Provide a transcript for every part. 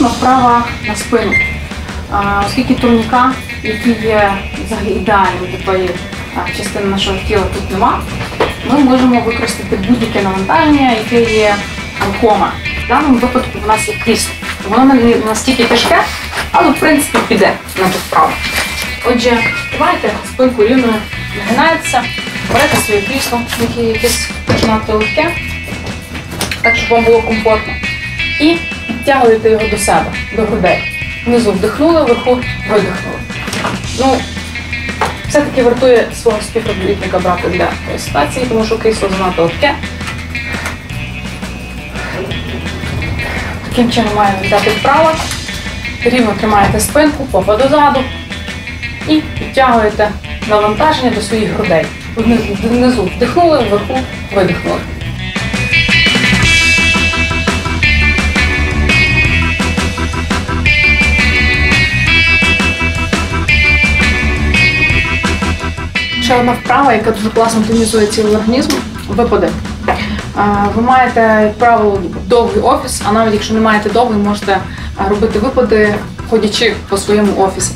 Наступна вправа на спину. Оскільки турніка, який є взагалі ідеальним для твоєї частини нашого тіла тут нема, ми можемо використати будь-яке навантаження, яке є рухоме. В даному випадку у нас є крісло. Воно не настільки тяжке, але в принципі піде на цю вправу. Отже, давайте спинку рівно нагинається, берете своє крісло, яке якесь починати легке, так щоб вам було комфортно. І підтягуєте його до себе, до грудей. Внизу вдихнули, вверху видихнули. Ну, все-таки вартує свого співробітника брати для ситуації, тому що крісло занадто легке. Таким чином маємо взяти вправо, рівно тримаєте спинку, попа дозаду і підтягуєте навантаження до своїх грудей. Внизу вдихнули, вверху видихнули. Ще одна вправа, яка дуже класно тонізує цілий організм випади. Ви маєте, як правило, довгий офіс, а навіть якщо не маєте довгий, можете робити випади, ходячи по своєму офісі.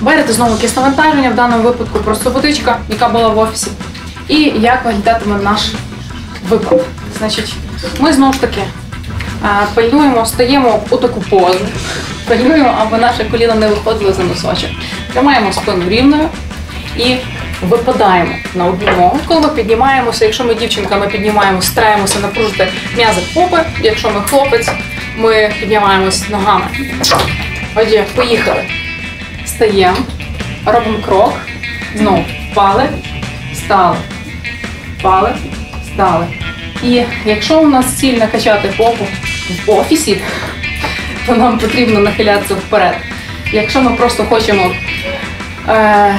Берете знову якесь навантаження, в даному випадку просто водичка, яка була в офісі. І як виглядатиме наш випад. Значить, ми знову ж таки пильнуємо, стаємо у таку позу, пильнуємо, аби наше коліно не виходило за носочок. Тримаємо спину рівною і випадаємо на одну ногу. Коли ми піднімаємося, якщо ми дівчинка, ми піднімаємося, стараємося напружити м'язи попи. Якщо ми хлопець, ми піднімаємось ногами. Отже, поїхали. Стаємо, робимо крок, знову впали, стали, впали, стали. І якщо у нас ціль накачати попу в офісі, то нам потрібно нахилятися вперед. Якщо ми просто хочемо е,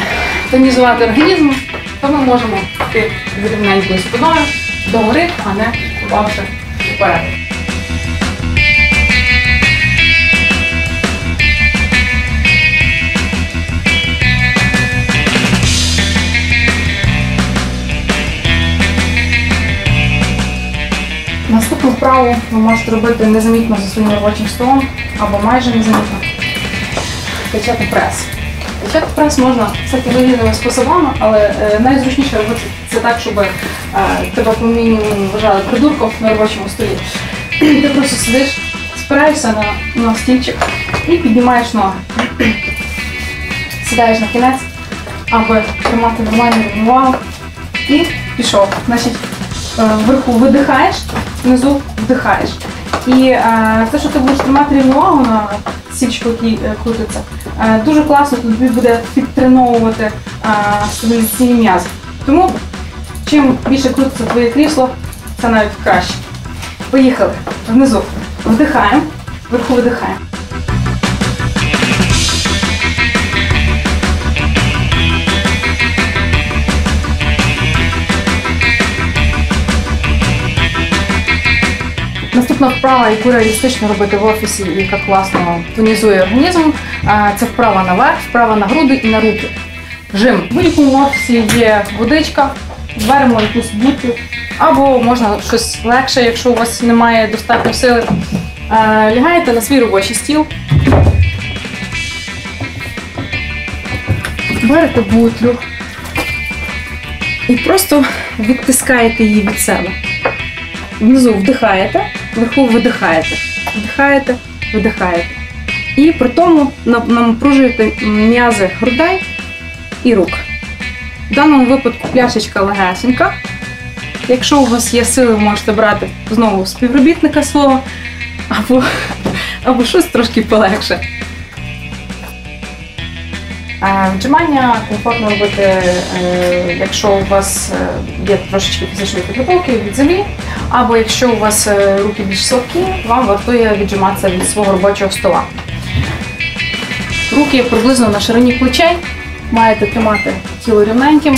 тонізувати організм, то ми можемо йти з рівненькою спиною догори, а не впавши вперед. Наступну вправу ви можете робити незамітно за своїм робочим столом або майже незамітно. Качати прес. Качати прес можна всякими різними способами, але е, найзручніше робити це так, щоб е, тебе по мінімуму вважали придурком на робочому столі. Ти просто сидиш, спираєшся на, на стільчик і піднімаєш ноги. Сідаєш на кінець, аби тримати нормальну рівновагу. І пішов. Значить, е, вверху видихаєш, внизу вдихаєш. І е, те, що ти будеш тримати увагу на січку, який е, крутиться, е, дуже класно тобі буде підтреновувати е, стабілізаційні м'язи. Тому чим більше крутиться твоє крісло, це навіть краще. Поїхали. Внизу вдихаємо, вверху видихаємо. Наступна вправа, яку реалістично робити в офісі, яка класно тонізує організм, це вправа наверх, вправа на груди і на руки. Жим. В будь-якому офісі є водичка, беремо якусь бутку, або можна щось легше, якщо у вас немає достатньо сили. Лягаєте на свій робочий стіл. Берете бутлю і просто відтискаєте її від себе. Внизу вдихаєте, вверху видихаєте. Вдихаєте, видихаєте. І при тому напружуєте м'язи грудей і рук. В даному випадку пляшечка легесенька. Якщо у вас є сили, ви можете брати знову співробітника свого або, або щось трошки полегше. Е, Віджимання комфортно робити, е, якщо у вас е, є трошечки фізичної підготовки від землі, або якщо у вас руки більш слабкі, вам вартує віджиматися від свого робочого стола. Руки приблизно на ширині плечей, маєте тримати тіло рівненьким,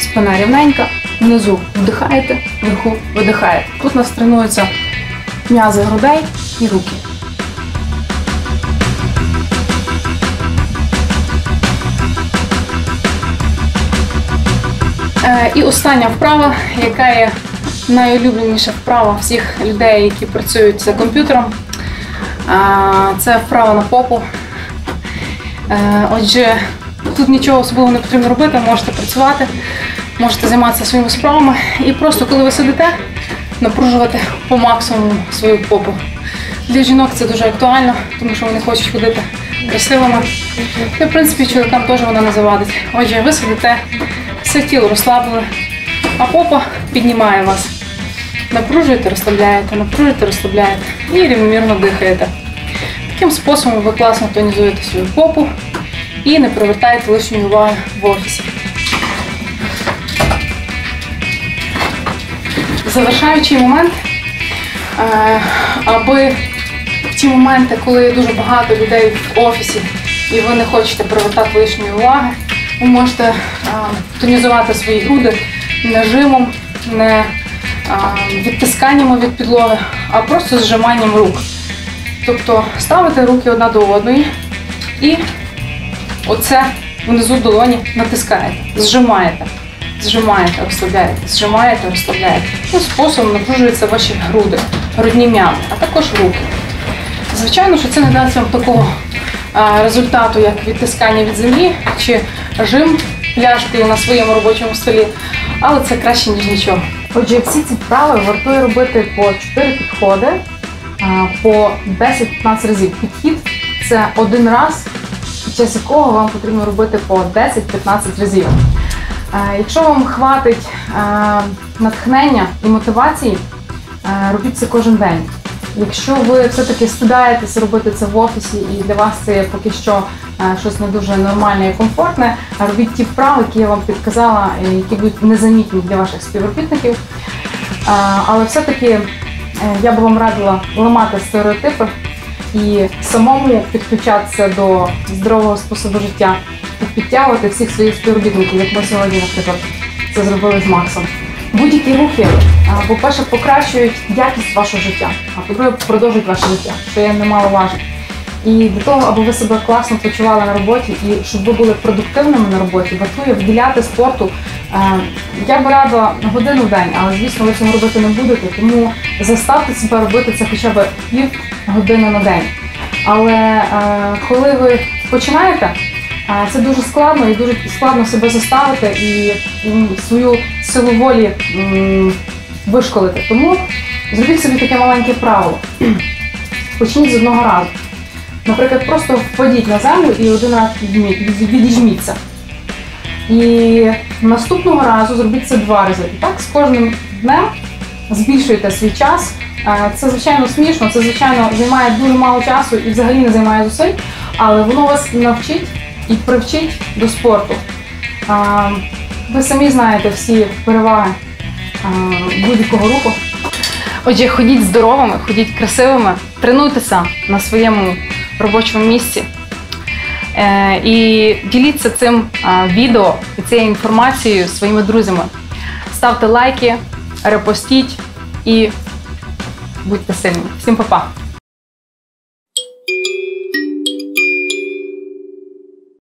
спина рівненька, внизу вдихаєте, вверху видихаєте. Тут у нас тренуються м'язи грудей і руки. І остання вправа, яка є найулюбленіша вправа всіх людей, які працюють за комп'ютером. Це вправа на попу. Е, Отже, тут нічого особливого не потрібно робити, можете працювати, можете займатися своїми справами і просто коли ви сидите, напружувати по максимуму свою попу. Для жінок це дуже актуально, тому що вони хочуть ходити красивими. І, в принципі, чоловікам теж вона не завадить. Отже, ви сидите, все тіло розслабили, а попа піднімає вас. Напружуєте, розслабляєте, напружуєте, розслабляєте і рівномірно дихаєте. Таким способом ви класно тонізуєте свою попу і не привертаєте лишньої уваги в офісі. Завершаючий момент, е, аби в ті моменти, коли дуже багато людей в офісі і ви не хочете привертати лишньої уваги, ви можете тонізувати свої груди не жимом, не а, відтисканнями від підлоги, а просто зжиманням рук. Тобто ставите руки одна до одної і оце внизу долоні натискаєте, зжимаєте, зжимаєте, розслабляєте, зжимаєте, розслабляєте. Таким способом напружуються ваші груди, грудні м'язи, а також руки. Звичайно, що це не дасть вам такого результату, як відтискання від землі чи жим пляшкою на своєму робочому столі, але це краще, ніж нічого. Отже, всі ці вправи вартує робити по 4 підходи, по 10-15 разів. Підхід це один раз, під час якого вам потрібно робити по 10-15 разів. Якщо вам хватить натхнення і мотивації, робіть це кожен день. Якщо ви все-таки стидаєтеся робити це в офісі, і для вас це поки що е, щось не дуже нормальне і комфортне, робіть ті вправи, які я вам підказала, які будуть незамітні для ваших співробітників. Е, Але все-таки е, я би вам радила ламати стереотипи і самому підключатися до здорового способу життя підтягувати всіх своїх співробітників, як ми сьогодні, наприклад, це зробили з Максом. Будь-які рухи, по-перше, покращують якість вашого життя, а по-друге, продовжують ваше життя, що є немаловажно. І для того, аби ви себе класно почували на роботі і щоб ви були продуктивними на роботі, вартує вділяти спорту. е, Я би радила годину в день, але звісно, ви цього робити не будете, тому заставте себе робити це хоча б пів години на день. Але е, коли ви починаєте, Це дуже складно і дуже складно себе заставити і свою силу волі вишколити. Тому зробіть собі таке маленьке правило. Почніть з одного разу. Наприклад, просто впадіть на землю і один раз відіжміться. І наступного разу зробіть це два рази. І так з кожним днем збільшуєте свій час. Це звичайно смішно, це звичайно займає дуже мало часу і взагалі не займає зусиль, але воно вас навчить і привчить до спорту. Ви самі знаєте всі переваги будь-якого руху. Отже, ходіть здоровими, ходіть красивими, тренуйтеся на своєму робочому місці. Е, І діліться цим відео і цією інформацією своїми друзями. Ставте лайки, репостіть і будьте сильні. Всім па-па!